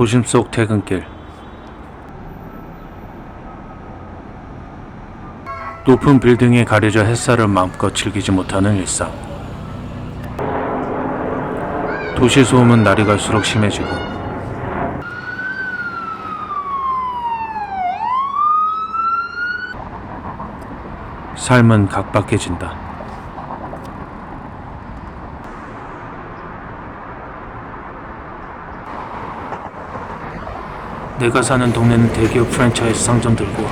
도심 속 퇴근길. 높은 빌딩에 가려져 햇살을 마음껏 즐기지 못하는 일상. 도시 소음은 날이 갈수록 심해지고. 삶은 각박해진다. 내가 사는 동네는 대기업 프랜차이즈 상점들고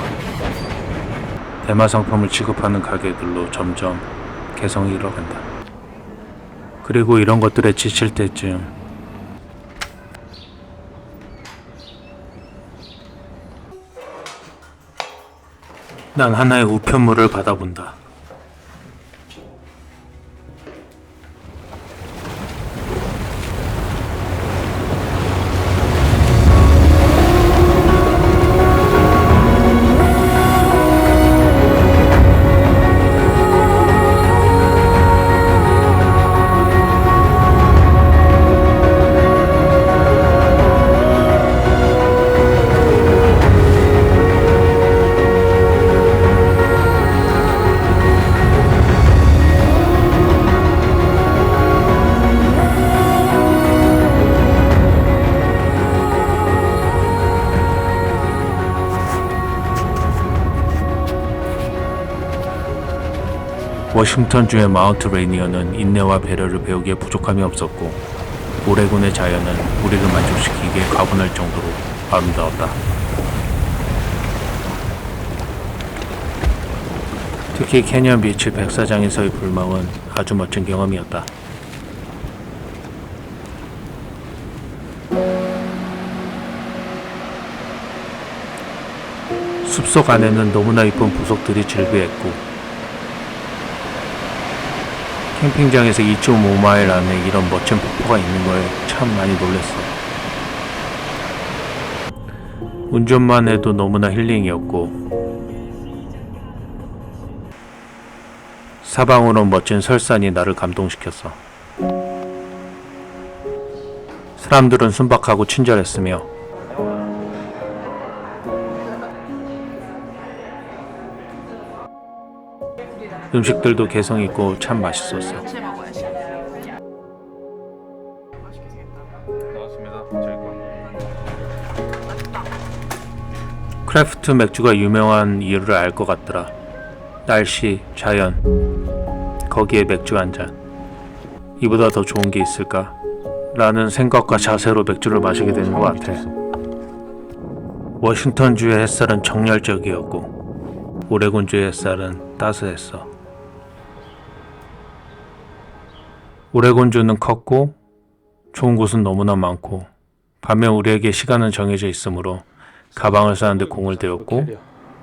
대마 상품을 취급하는 가게들로 점점 개성이 잃어간다. 그리고 이런 것들에 지칠 때쯤 난 하나의 우편물을 받아본다. 워싱턴주의 마운트 레이니어는 인내와 배려를 배우기에 부족함이 없었고 오레곤의 자연은 우리를 만족시키기에 과분할 정도로 아름다웠다. 특히 캐니언 비치 백사장에서의 불망은 아주 멋진 경험이었다. 숲속 안에는 너무나 이쁜 부석들이 즐비했고 캠핑장에서 2.5마일 안에 이런 멋진 폭포가 있는 거에 참 많이 놀랐어. 운전만 해도 너무나 힐링이었고 사방으로 멋진 설산이 나를 감동시켰어. 사람들은 순박하고 친절했으며 음식들도 개성 있고 참 맛있었어. 크래프트 맥주가 유명한 이유를 알 것 같더라. 날씨, 자연, 거기에 맥주 한 잔. 이보다 더 좋은 게 있을까? 라는 생각과 자세로 맥주를 마시게 되는 것 같아. 워싱턴주의 햇살은 정열적이었고, 오레곤주의 햇살은 따스했어. 오레곤주는 컸고, 좋은 곳은 너무나 많고, 반면 우리에게 시간은 정해져 있으므로 가방을 싸는데 공을 들였고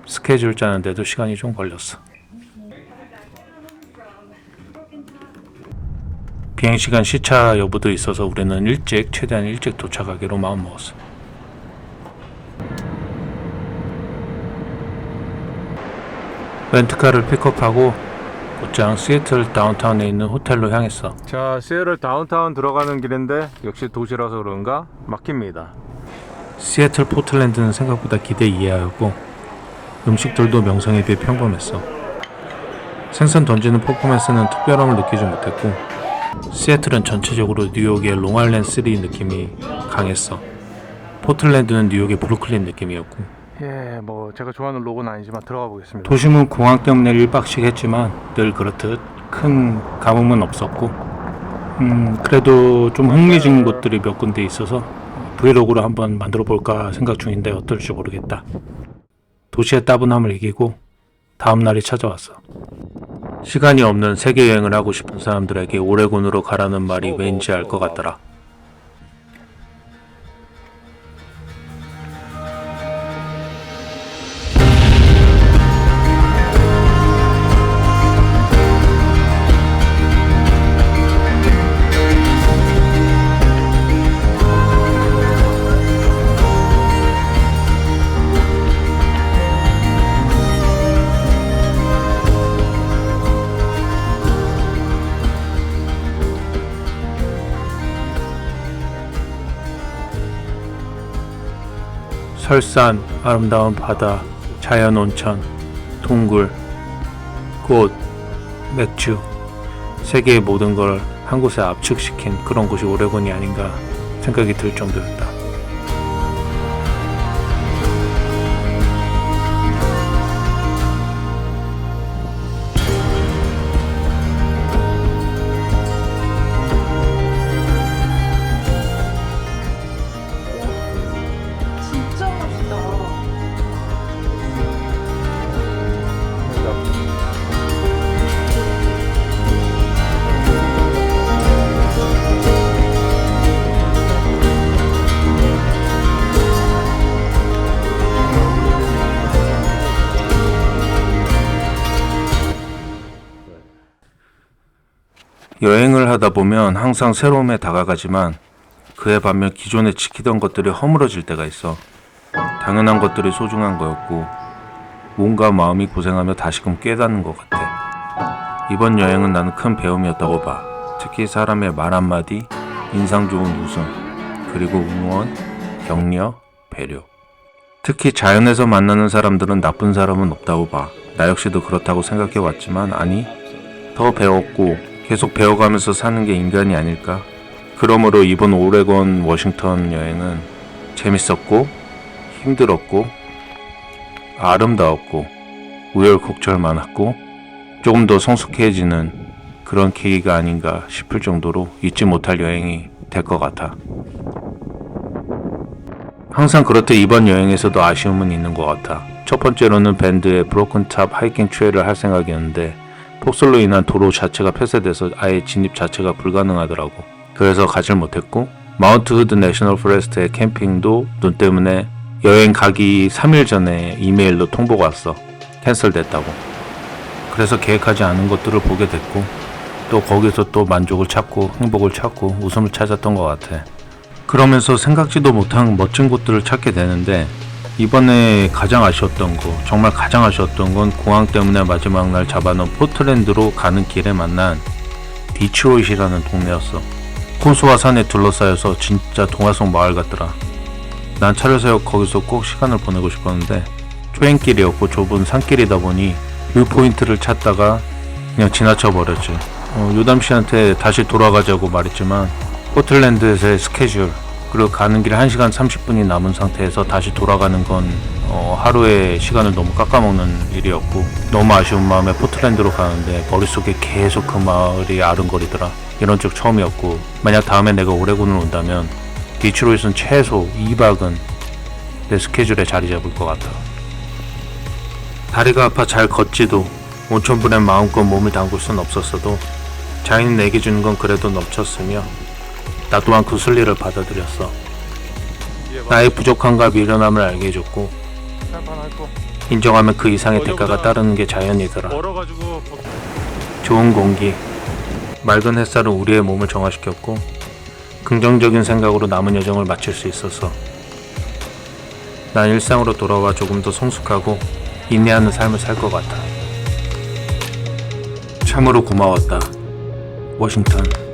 스케줄 짜는데도 시간이 좀 걸렸어. 비행시간 시차 여부도 있어서 우리는 일찍 최대한 일찍 도착하기로 마음먹었어. 렌트카를 픽업하고 곧장 시애틀 다운타운에 있는 호텔로 향했어. 자, 시애틀 다운타운 들어가는 길인데 역시 도시라서 그런가 막힙니다. 시애틀 포틀랜드는 생각보다 기대 이하였고 음식들도 명성에 비해 평범했어. 생선 던지는 퍼포먼스는 특별함을 느끼지 못했고 시애틀은 전체적으로 뉴욕의 롱아일랜드 시리 느낌이 강했어. 포틀랜드는 뉴욕의 브루클린 느낌이었고 예, 뭐 제가 좋아하는 로고는 아니지만 들어가 보겠습니다. 도심은 공항 때문에 1박씩 했지만 늘 그렇듯 큰 감흥은 없었고 음 그래도 좀 흥미진 곳들이 몇 군데 있어서 브이로그로 한번 만들어 볼까 생각 중인데 어떨지 모르겠다. 도시의 따분함을 이기고 다음 날이 찾아왔어. 시간이 없는 세계 여행을 하고 싶은 사람들에게 오레곤으로 가라는 말이 왠지 알 것 같더라. 설산, 아름다운 바다, 자연 온천, 동굴, 꽃, 맥주, 세계의 모든 걸 한 곳에 압축시킨 그런 곳이 오레곤이 아닌가 생각이 들 정도였다. 여행을 하다 보면 항상 새로움에 다가가지만 그에 반면 기존에 지키던 것들이 허물어질 때가 있어. 당연한 것들이 소중한 거였고 몸과 마음이 고생하며 다시금 깨닫는 것 같아. 이번 여행은 나는 큰 배움이었다고 봐. 특히 사람의 말 한마디, 인상 좋은 웃음, 그리고 응원, 격려, 배려. 특히 자연에서 만나는 사람들은 나쁜 사람은 없다고 봐. 나 역시도 그렇다고 생각해 왔지만 아니, 더 배웠고 계속 배워가면서 사는 게 인간이 아닐까? 그러므로 이번 오레곤 워싱턴 여행은 재밌었고 힘들었고 아름다웠고 우열곡절 많았고 조금 더 성숙해지는 그런 계기가 아닌가 싶을 정도로 잊지 못할 여행이 될 것 같아. 항상 그렇듯 이번 여행에서도 아쉬움은 있는 것 같아. 첫 번째로는 밴드의 브로큰 탑 하이킹 트레일을 할 생각이었는데 폭설로 인한 도로 자체가 폐쇄돼서 아예 진입 자체가 불가능하더라고. 그래서 가질 못했고 마운트 후드 내셔널 포레스트의 캠핑도 눈 때문에 여행 가기 3일 전에 이메일로 통보가 왔어. 캔슬됐다고. 그래서 계획하지 않은 것들을 보게 됐고 또 거기서 또 만족을 찾고 행복을 찾고 웃음을 찾았던 것 같아. 그러면서 생각지도 못한 멋진 곳들을 찾게 되는데 이번에 가장 아쉬웠던 거, 정말 가장 아쉬웠던 건 공항 때문에 마지막 날 잡아놓은 포트랜드로 가는 길에 만난 디트로이트라는 동네였어. 호수와 산에 둘러싸여서 진짜 동화 속 마을 같더라. 난 차를 세워 거기서 꼭 시간을 보내고 싶었는데 초행길이었고 좁은 산길이다 보니 뷰 포인트를 찾다가 그냥 지나쳐 버렸지. 어, 요담 씨한테 다시 돌아가자고 말했지만 포틀랜드에서의 스케줄 그리고 가는 길에 1시간 30분이 남은 상태에서 다시 돌아가는 건 어, 하루의 시간을 너무 깎아먹는 일이었고 너무 아쉬운 마음에 포틀랜드로 가는데 머릿속에 계속 그 마을이 아른거리더라. 이런 적 처음이었고 만약 다음에 내가 오레곤을 온다면 디트로이트는 최소 2박은 내 스케줄에 자리 잡을 것 같아. 다리가 아파 잘 걷지도 온천불에 마음껏 몸을 담글 순 없었어도 자연이 내게 주는 건 그래도 넘쳤으며 나 또한 그 순리를 받아들였어. 나의 부족함과 미련함을 알게 해줬고 인정하면 그 이상의 대가가 따르는 게 자연이더라. 좋은 공기, 맑은 햇살은 우리의 몸을 정화시켰고 긍정적인 생각으로 남은 여정을 마칠 수 있었어. 난 일상으로 돌아와 조금 더 성숙하고 인내하는 삶을 살 것 같아. 참으로 고마웠다. 워싱턴.